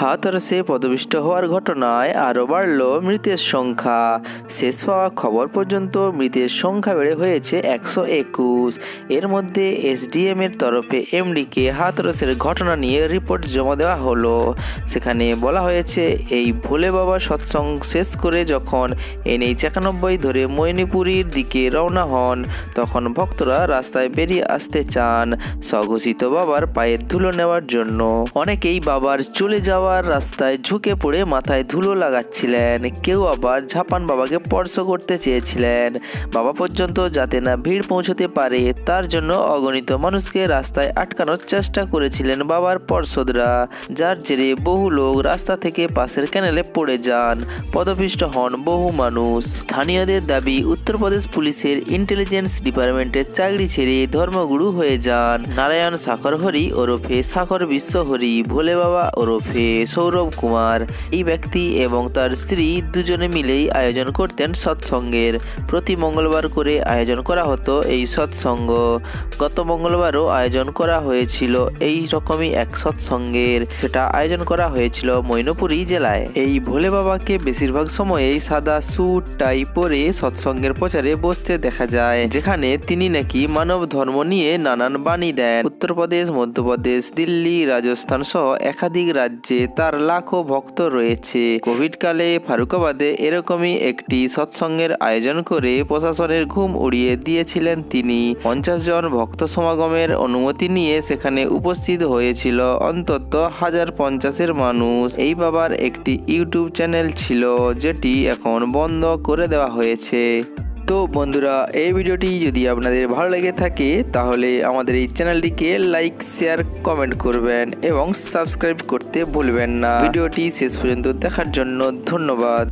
হাতরসে পদবিষ্ট হওয়ার ঘটনায় আরও বাড়ল মৃতের সংখ্যা। শেষ পাওয়া খবর পর্যন্ত মৃতের সংখ্যা বেড়ে হয়েছে একশো একুশ। এর মধ্যে এসডিএম এর তরফে এমডিকে হাতরসের ঘটনা নিয়ে রিপোর্ট জমা দেওয়া হলো। সেখানে বলা হয়েছে, এই ভোলে বাবা সৎসঙ্গ শেষ করে যখন এনএইচ একানব্বই ধরে মৈনীপুরীর দিকে রওনা হন, তখন ভক্তরা রাস্তায় বেরিয়ে আসতে চান স্বঘোষিত বাবার পায়ের ধুলো নেওয়ার জন্য। অনেকেই বাবার চলে যাওয়ার রাস্তায় ঝুঁকে পড়ে মাথায় ধুলো লাগাচ্ছিলেন। কেউ আবার ঝাপান বাবাকে স্পর্শ করতে চেয়েছিলেন। বাবা পর্যন্ত যাতে না ভিড় পৌঁছতে পারে, তার জন্য অগণিত মানুষকে রাস্তায় আটকানোর চেষ্টা করেছিলেন বাবার পর্ষদরা, যার জেরে বহু লোক রাস্তা থেকে পাশের ক্যানেলে পড়ে যান। পদপিষ্ট হন বহু মানুষ। স্থানীয়দের দাবি উত্তরপ্রদেশ পুলিশের ইন্টেলিজেন্স ডিপার্টমেন্টের চাকরি ছেড়ে ধর্মগুরু হয়ে যান। নারায়ণ সাখর হরি ওরফে সাখর বিশ্বহরি ভোলে বাবা ওরফে। সৌরভ কুমার। এই ব্যক্তি এবং তার স্ত্রী দুজনে মিলেই আয়োজন করতেন সৎসঙ্গের। প্রতি মঙ্গলবার করে আয়োজন করা হতো এই সৎসঙ্গ। গত মঙ্গলবারও আয়োজন করা হয়েছিল এই রকমই এক সৎসঙ্গের। সেটা আয়োজন করা হয়েছিল মৈনপুরী জেলায়। এই ভোলে বাবাকে বেশিরভাগ সময়েই সাদা স্যুট, টাই পরে সৎসঙ্গের প্রচারে বসতে দেখা যায়, যেখানে তিনি নাকি মানব ধর্ম নিয়ে নানান বাণী দেন। উত্তরপ্রদেশ, মধ্যপ্রদেশ, দিল্লি, রাজস্থান সহ একাধিক রাজ্যে তার লাখো ভক্ত রয়েছে। কোভিড কালে ফারুকাবাদে এরকমই একটি সৎসঙ্গের আয়োজন করে প্রশাসনের ঘুম উড়িয়ে দিয়েছিলেন তিনি। পঞ্চাশ জন ভক্ত সমাগমের অনুমতি নিয়ে সেখানে উপস্থিত হয়েছিল অন্তত হাজার পঞ্চাশের মানুষ। এই বাবার একটি ইউটিউব চ্যানেল ছিল, যেটি এখন বন্ধ করে দেওয়া হয়েছে। তো বন্ধুরা, এই ভিডিওটি যদি আপনাদের ভালো লেগে থাকে, তাহলে আমাদের এই চ্যানেলটিকে লাইক, শেয়ার, কমেন্ট করবেন এবং সাবস্ক্রাইব করতে ভুলবেন না। ভিডিওটি শেষ পর্যন্ত দেখার জন্য ধন্যবাদ।